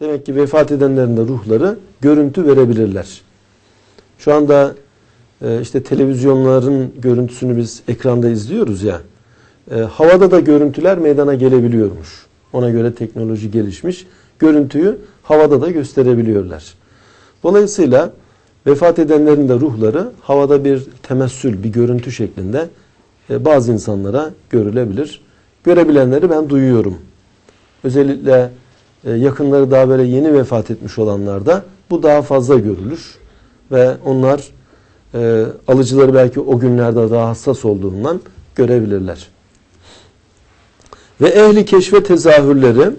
Demek ki vefat edenlerin de ruhları görüntü verebilirler. Şu anda e, işte televizyonların görüntüsünü biz ekranda izliyoruz ya. e, havada da görüntüler meydana gelebiliyormuş. Ona göre teknoloji gelişmiş. Görüntüyü havada da gösterebiliyorlar. Dolayısıyla vefat edenlerin de ruhları havada bir temessül, bir görüntü şeklinde e, bazı insanlara görülebilir. Görebilenleri ben duyuyorum. Özellikle yakınları daha böyle yeni vefat etmiş olanlarda bu daha fazla görülür. Ve onlar e, alıcıları belki o günlerde daha hassas olduğundan görebilirler. Ve ehli keşfe tezahürleri,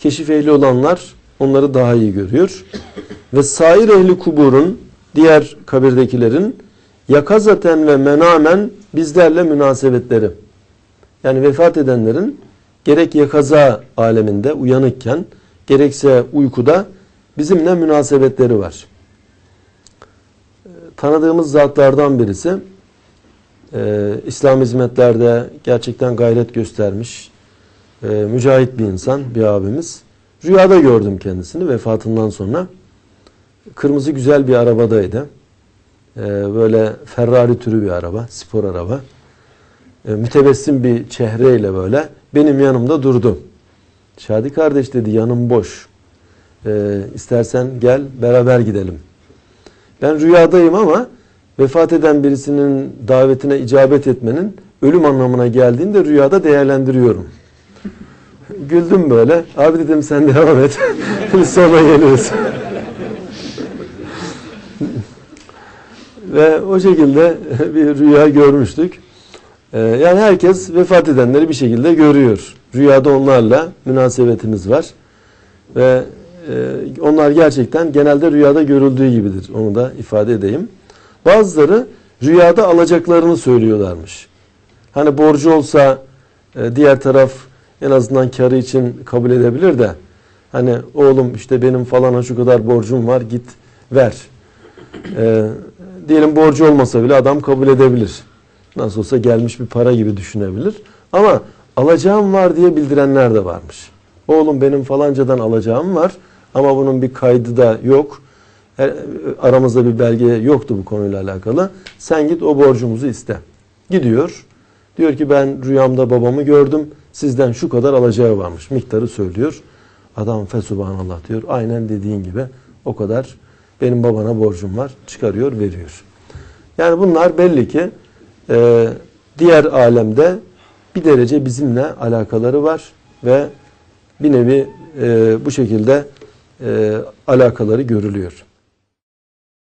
keşif ehli olanlar onları daha iyi görüyor. Ve sair ehli kuburun, diğer kabirdekilerin yakazaten ve menamen bizlerle münasebetleri. Yani vefat edenlerin gerek yakaza aleminde uyanıkken gerekse uykuda bizimle münasebetleri var. Ee, Tanıdığımız zatlardan birisi e, İslam hizmetlerde gerçekten gayret göstermiş e, mücahit bir insan, bir abimiz. Rüyada gördüm kendisini vefatından sonra. Kırmızı güzel bir arabadaydı. E, böyle Ferrari türü bir araba, spor araba. E, mütebessim bir çehreyle böyle benim yanımda durdu. Şadi kardeş dedi yanım boş. E, istersen gel beraber gidelim. Ben rüyadayım ama vefat eden birisinin davetine icabet etmenin ölüm anlamına geldiğini de rüyada değerlendiriyorum. Güldüm böyle. Abi dedim sen devam et. Sonra geliyoruz. Ve o şekilde bir rüya görmüştük. Ee, yani herkes vefat edenleri bir şekilde görüyor. Rüyada onlarla münasebetimiz var. Ve e, onlar gerçekten genelde rüyada görüldüğü gibidir. Onu da ifade edeyim. Bazıları rüyada alacaklarını söylüyorlarmış. Hani borcu olsa e, diğer taraf en azından karı için kabul edebilir de hani oğlum işte benim falana şu kadar borcum var git ver. E, diyelim borcu olmasa bile adam kabul edebilir. Nasıl olsa gelmiş bir para gibi düşünebilir. Ama alacağım var diye bildirenler de varmış. Oğlum benim falancadan alacağım var ama bunun bir kaydı da yok. E, Aramızda bir belge yoktu bu konuyla alakalı. Sen git o borcumuzu iste. Gidiyor. Diyor ki ben rüyamda babamı gördüm. Sizden şu kadar alacağı varmış. Miktarı söylüyor. Adam fesubhanallah diyor. Aynen dediğin gibi o kadar benim babana borcum var. Çıkarıyor veriyor. Yani bunlar belli ki e, diğer alemde bir derece bizimle alakaları var ve bir nevi e, bu şekilde e, alakaları görülüyor.